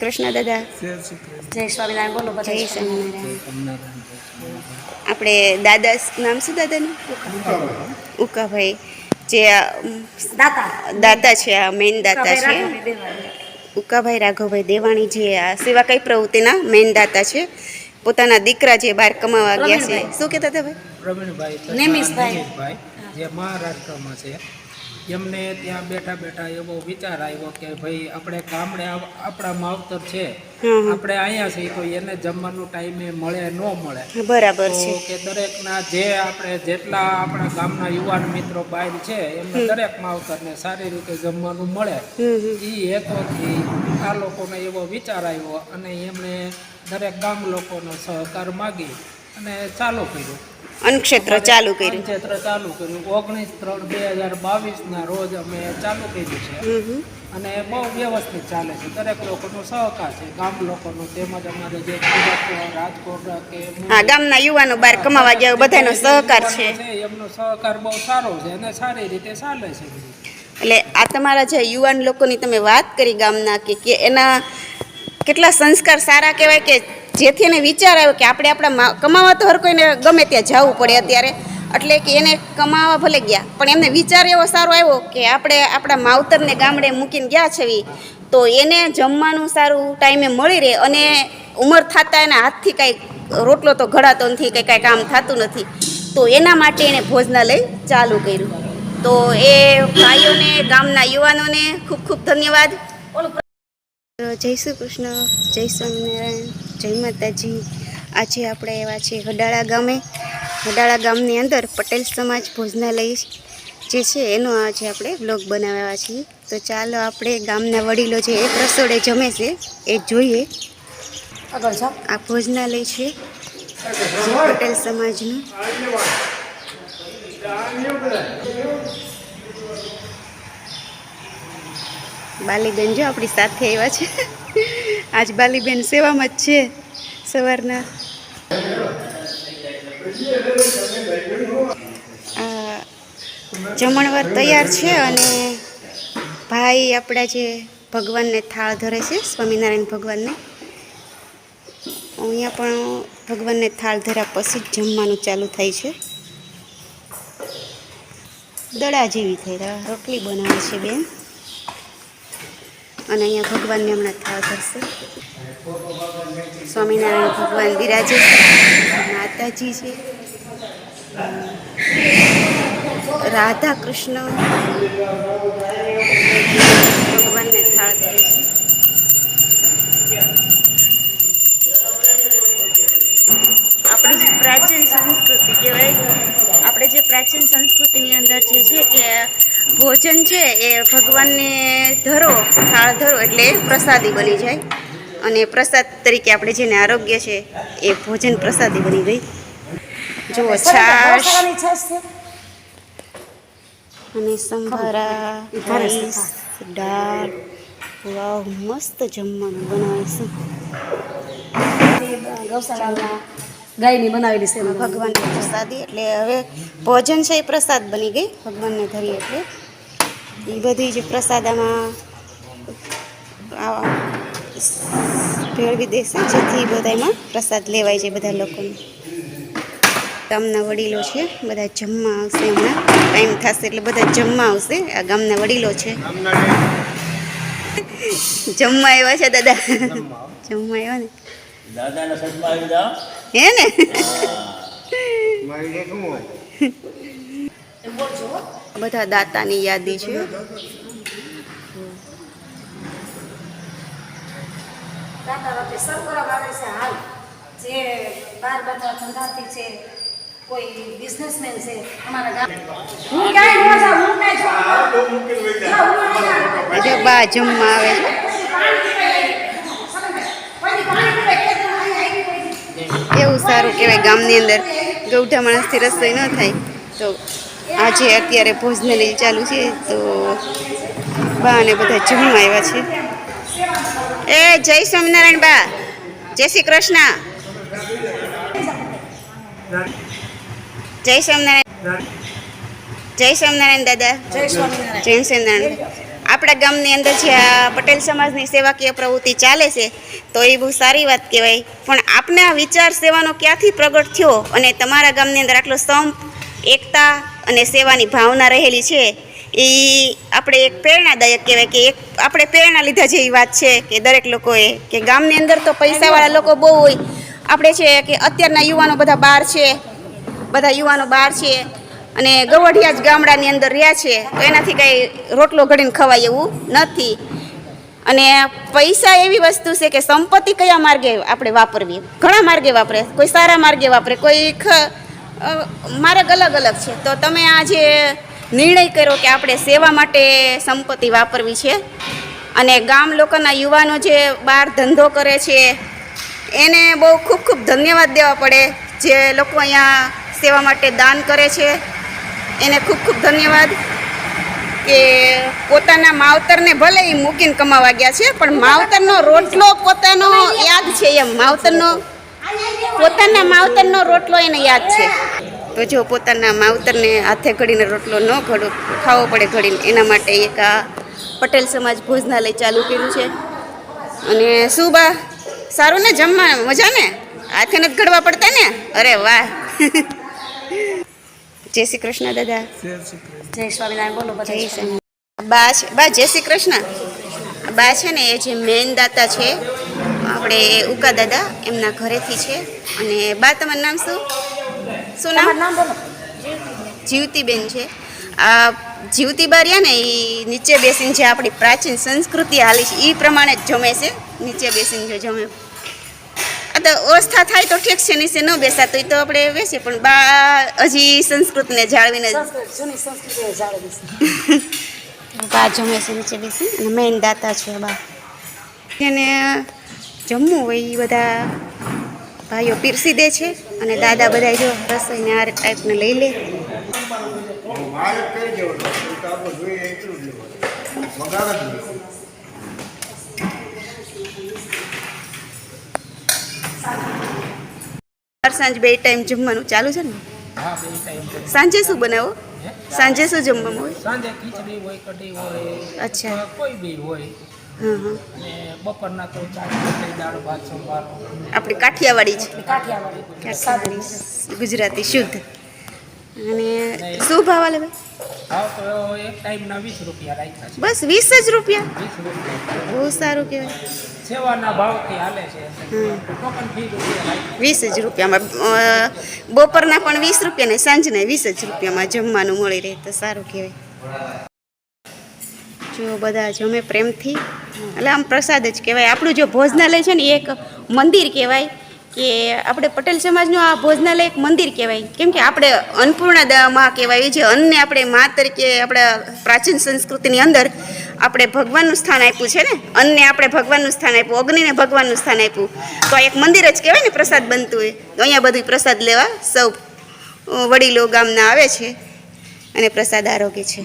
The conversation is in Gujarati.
કૃષ્ણ દાદા. જય સ્વામિનારાયણ બોલો બધા. જય સ્વામિનારાયણ. આપણે દાદા નામ શું દાદાનું? ઉકાભાઈ. જે દાતા. છે આ મેઇન દાતા છે. ઉકાભાઈ રાઘવભાઈ દેવાણી જે આ સેવા કઈ પ્રવૃત્તિના મેઇન દાતા છે. પોતાના દીકરા જે બહાર કમાવા ગયા છે. શું કહેતા હતા ભાઈ? પ્રવીણભાઈ. નેમિષભાઈ, જે મહારાષ્ટ્રમાં છે એમને ત્યાં બેઠા બેઠા એવો વિચાર આવ્યો કે ભાઈ આપણે ગામડે આપણા માવતર છે. આપણે અહીંયા છીએ કોઈ એને જમવાનું ટાઈમે મળે ન મળે. બરાબર તો છે. કે દરેકના જે આપણે જેટલા આપણા ગામના યુવાન મિત્રો બહાર છે એમને દરેક માવતરને સારી રીતે જમવાનું મળે. એ હેતુથી આ લોકોને એવો વિચાર આવ્યો અને એમણે દરેક ગામ લોકોનો સહકાર માગી. અને ચાલુ કર્યું. અન્નક્ષેત્ર ચાલુ કર્યું. ક્ષેત્ર ચાલુ કર્યું. ઓગણીસ ત્રણ બે હજાર બાવીસના રોજ અમે ચાલુ કર્યું છે. અને બહુ વ્યવસ્થિત ચાલે છે. દરેક લોકોનો સહકાર છે. ગામ લોકોનો તેમજ અમારે જે રાજકોટ કે હા ગામના યુવાનો બહાર કમાવા ગયા બધાનો સહકાર છે એમનો સહકાર બહુ સારો છે અને સારી રીતે ચાલે છે. એટલે આ તમારા જે યુવાન લોકોની તમે વાત કરી ગામના કે કે એના કેટલા સંસ્કાર સારા કહેવાય કે જેથી એને વિચાર આવ્યો કે આપણે આપણા કમાવા તો હર કોઈને ગમે ત્યાં જવું પડે અત્યારે. એટલે કે એને કમાવા ભલે ગયા, પણ એમને વિચાર એવો સારો આવ્યો કે આપણે આપણા માવતરને ગામડે મૂકીને ગયા છે તો એને જમવાનું સારું ટાઈમે મળી રહે અને ઉંમર થતાં એના હાથથી કાંઈ રોટલો તો ઘડાતો નથી, કંઈ કાંઈ કામ થતું નથી. તો એના માટે એણે ભોજનાલય ચાલુ કર્યું. તો એ ભાઈઓને, ગામના યુવાનોને ખૂબ ખૂબ ધન્યવાદ. જય શ્રી કૃષ્ણ જય સ્વામિનારાયણ જય માતાજી. આજે આપણે એવા છે હડાળા ગામે. હડાળા ગામની અંદર પટેલ સમાજ ભોજનાલય જે છે એનો આજે આપણે બ્લોગ બનાવ્યા છીએ. તો ચાલો આપણે ગામના વડીલો જે એક રસોડે જમે છે એ જોઈએ. આ ભોજનાલય છે પટેલ સમાજનું. બાલીબેન જો આપણી સાથે આવ્યા છે. આજ બાલીબેન સેવામાં જ છે સવારના. જમણવાર તૈયાર છે અને ભાઈ આપણા જે ભગવાનને થાળ ધરે છે, સ્વામિનારાયણ ભગવાનને. અહીંયા પણ ભગવાનને થાળ ધર્યા પછી જ જમવાનું ચાલુ થાય છે. દડા જેવી થઈ રહ્યા, રોટલી બનાવે છે બેન. અને અહીંયા ભગવાનને હમણાં થાળ ધરશે સ્વામિનારાયણ ભગવાન બિરાજે માતાજી છે. રાધા કૃષ્ણ ભગવાનને થાળ ધરે છે. આપણી જે પ્રાચીન સંસ્કૃતિ કહેવાય આપણે જે પ્રાચીન સંસ્કૃતિની અંદર જે છે કે ભોજન છે એ ભગવાનને ધરો થાળ ધરો એટલે પ્રસાદી બની જાય. અને પ્રસાદ તરીકે આપણે જેને આરોગ્ય છે એ ભોજન પ્રસાદી બની ગઈ. જુઓ છાશ. અને સંભારા રાઈસ દાળ. વાવ મસ્ત જમવાનું બનાવીશું ગૌશાળામાં ગાયની બનાવેલી છે એમાં. ભગવાનની પ્રસાદી. એટલે હવે ભોજન છે એ પ્રસાદ બની ગઈ. ભગવાનને ધરી એટલે. એ બધી જે પ્રસાદામાં આ ભેળવી દેશે જેથી બધામાં પ્રસાદ લેવાય છે બધા લોકોને. ગામના વડીલો છે બધા જમવા આવશે હમણાં. ટાઈમ થશે એટલે બધા જમવા આવશે. આ ગામના વડીલો છે. જમવા આવ્યા છે દાદા. જમવા આવ્યા ને. દાદાના સદમાં આવી જાઓ. હે ને? બધા દાતાની યાદી છે. દાતા વખતે સર્વ આવે છે હાલ. જે બાર બધા ધંધાથી છે કોઈ બિઝનેસમેન છે અમારા હું ક્યાંય ન જાઉં હું ક્યાંય બા જમવા આવે છે કોઈની પાણી પીવે, ખેતરમાં અહીં આવી કોઈ સારું કહેવાય ગામની અંદર ગૌઠા માણસથી રસોઈ ન થાય. તો આજે અત્યારે ભોજનાલય ચાલુ છે તો બા અને બધા જમવા આવ્યા છે. એ જય સ્વામિનારાયણ બા. જય શ્રી કૃષ્ણ. જય સ્વામિનારાયણ. જય સ્વામિનારાયણ દાદા. જય સ્વામિનારાયણ. જય સ્વામિનારાયણ. આપણા ગામની અંદર જે પટેલ સમાજની સેવાકીય પ્રવૃત્તિ ચાલે છે, તો એ બહુ સારી વાત કહેવાય. પણ આપને આ વિચાર સેવાનો ક્યાંથી પ્રગટ થયો અને તમારા ગામની અંદર આટલો સંપ, એકતા અને સેવાની ભાવના રહેલી છે, એ આપણે એક પ્રેરણાદાયક કહેવાય કે એક આપણે પ્રેરણા લીધા જેવી વાત છે કે દરેક લોકોએ કે ગામની અંદર તો પૈસાવાળા લોકો બહુ હોય. આપણે છે કે અત્યારના યુવાનો બધા બહાર છે, બધા યુવાનો બહાર છે અને ગવઢિયા જ ગામડાની અંદર રહ્યા છે, તો એનાથી કાંઈ રોટલો ઘડીને ખવાય એવું નથી. અને પૈસા એવી વસ્તુ છે કે સંપત્તિ કયા માર્ગે આપણે વાપરવી? ઘણા માર્ગે વાપરે, કોઈ સારા માર્ગે વાપરે, કોઈ માર્ગ અલગ અલગ છે. તો તમે આ જે નિર્ણય કર્યો કે આપણે સેવા માટે સંપત્તિ વાપરવી છે, અને ગામ લોકોના યુવાનો જે બહાર ધંધો કરે છે, એને બહુ ખૂબ ખૂબ ધન્યવાદ દેવા પડે, જે લોકો અહીંયા સેવા માટે દાન કરે છે. એને ખૂબ ખૂબ ધન્યવાદ કે પોતાના માવતરને ભલે એ મૂકીને કમાવા ગયા છે, પણ માવતરનો રોટલો પોતાનો યાદ છે એમ. માવતરનો પોતાના માવતરનો રોટલો એને યાદ છે. તો જો પોતાના માવતરને હાથે ઘડીને રોટલો ન ઘડો, ખાવો પડે ઘડીને. એના માટે એક આ પટેલ સમાજ ભોજનાલય ચાલુ કર્યું છે. અને શું બા સારું ને જમવા? મજા ને હાથે નથી ઘડવા પડતા ને? અરે વાહ. જય શ્રી કૃષ્ણ દાદા. જય સ્વામિનારાયણ બોલો બધા. જય શ્રી બા છે બા જય શ્રી કૃષ્ણ. બા છે ને એ જે મેન દાતા છે આપણે ઉકા દાદા એમના ઘરેથી છે. અને બા તમારું નામ શું? શું નામ? નામ બોલો. જીવતીબેન છે. આ જીવતી બારિયા ને એ નીચે બેસીને જે આપણી પ્રાચીન સંસ્કૃતિ હાલી છે એ પ્રમાણે જ જમે છે. નીચે બેસીને જો જમે. તો અવસ્થા થાય તો ઠીક છે નીચે ન બેસાતું એ તો આપણે બેસીએ પણ બા હજી સંસ્કૃતને જાળવીને જૂની જાળવી બા જમે છે નીચે બેસી અને મેન દાતા છે બા. એને જમવું હોય એ બધા ભાઈઓ પીરસી દે છે અને દાદા બધા જો રસોઈને આ ટાઈપને લઈ લે. મારે કઈ જવાનું તો આપણે જોઈએ એટલું જ લેવાનું વગાડ જ નહીં હર સાંજ બે ટાઈમ જમવાનું ચાલુ છે ને? હા બે ટાઈમ તો સાંજે શું બનાવો? સાંજે શું જમવાનું હોય? સાંજે ખીચડી હોય કઢી હોય અચ્છા. કોઈ બી હોય. બપોરના તો દાળ ભાત સંભાર. આપણી કાઠિયાવાડી છે. કાઠિયાવાડી. કાઠિયાવાડી. ગુજરાતી શુદ્ધ. અને શું ભાવ આવે ભાઈ? બસ વીસ જ રૂપિયા? બહુ સારું કહેવાય. વીસ જ રૂપિયામાં. બપોરના પણ વીસ રૂપિયા ને સાંજના વીસ જ રૂપિયામાં જમવાનું મળી રહે તો સારું કહેવાય. જો બધા જમે પ્રેમથી. એટલે આમ પ્રસાદ જ કહેવાય. આપણું જો ભોજનાલય છે ને એક મંદિર કહેવાય. કે આપણે પટેલ સમાજનું આ ભોજનાલય એક મંદિર કહેવાય. કેમ કે આપણે અન્નપૂર્ણા કહેવાય જે અન્નને આપણે મા તરીકે આપણા પ્રાચીન સંસ્કૃતિની અંદર આપણે ભગવાનનું સ્થાન આપ્યું છે ને? અન્નને આપણે ભગવાનનું સ્થાન આપ્યું, અગ્નિને ભગવાનનું સ્થાન આપ્યું. તો એક મંદિર જ કહેવાય ને, પ્રસાદ બનતું હોય. તો અહીંયા બધું પ્રસાદ લેવા સૌ વડીલો ગામના આવે છે અને પ્રસાદ આરોગ્ય છે.